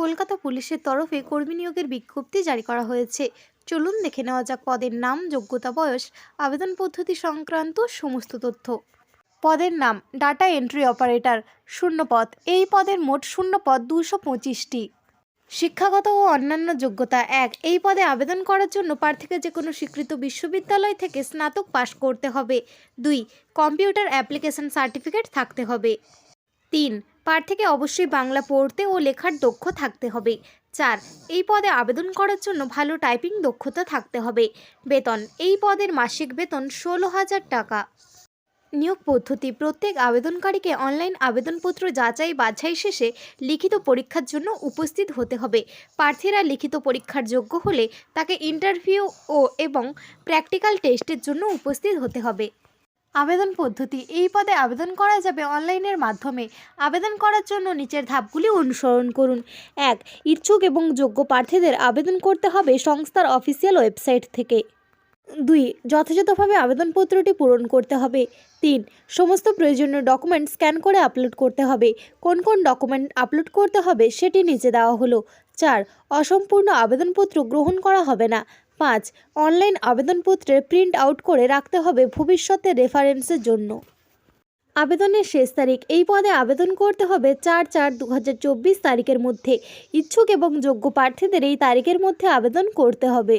কলকাতা পুলিশের তরফে কর্মী নিয়োগের বিজ্ঞপ্তি জারি করা হয়েছে। চলুন দেখে নেওয়া যাক পদের নাম, যোগ্যতা, বয়স, আবেদন পদ্ধতি সংক্রান্ত সমস্ত তথ্য। পদের নাম, ডাটা এন্ট্রি অপারেটর, শূন্য পদ। এই পদের মোট শূন্য পদ দুশো পঁচিশটি। শিক্ষাগত ও অন্যান্য যোগ্যতা এক। এই পদে আবেদন করার জন্য প্রার্থীকে যে কোনো স্বীকৃত বিশ্ববিদ্যালয় থেকে স্নাতক পাশ করতে হবে। দুই, কম্পিউটার অ্যাপ্লিকেশন সার্টিফিকেট থাকতে হবে। তিন প্রার্থীকে অবশ্যই বাংলা পড়তে ও লেখার দক্ষ থাকতে হবে। চার, এই পদে আবেদন করার জন্য ভালো টাইপিং দক্ষতা থাকতে হবে। বেতন, এই পদের মাসিক বেতন ষোলো হাজার টাকা। নিয়োগ পদ্ধতি, প্রত্যেক আবেদনকারীকে অনলাইন আবেদনপত্র যাচাই বাছাই শেষে লিখিত পরীক্ষার জন্য উপস্থিত হতে হবে। প্রার্থীরা লিখিত পরীক্ষার যোগ্য হলে তাকে ইন্টারভিউ ও এবং প্র্যাকটিক্যাল টেস্টের জন্য উপস্থিত হতে হবে। আবেদন পদ্ধতি। এই পদে আবেদন করা যাবে অনলাইনের মাধ্যমে। আবেদন করার জন্য নিচের ধাপগুলি অনুসরণ করুন। এক, ইচ্ছুক এবং যোগ্য প্রার্থীদের আবেদন করতে হবে সংস্থার অফিসিয়াল ওয়েবসাইট থেকে। দুই, যথাযথভাবে আবেদনপত্রটি পূরণ করতে হবে। তিন, সমস্ত প্রয়োজনীয় ডকুমেন্ট স্ক্যান করে আপলোড করতে হবে। কোন কোন ডকুমেন্ট আপলোড করতে হবে সেটি নিচে দেওয়া হলো। চার, অসম্পূর্ণ আবেদনপত্র গ্রহণ করা হবে না। পাঁচ অনলাইন আবেদনপত্রের প্রিন্ট আউট করে রাখতে হবে ভবিষ্যতে রেফারেন্সের জন্য। আবেদনের শেষ তারিখ, এই পদে আবেদন করতে হবে চার চার দু তারিখের মধ্যে। ইচ্ছুক এবং যোগ্য প্রার্থীদের এই তারিখের মধ্যে আবেদন করতে হবে।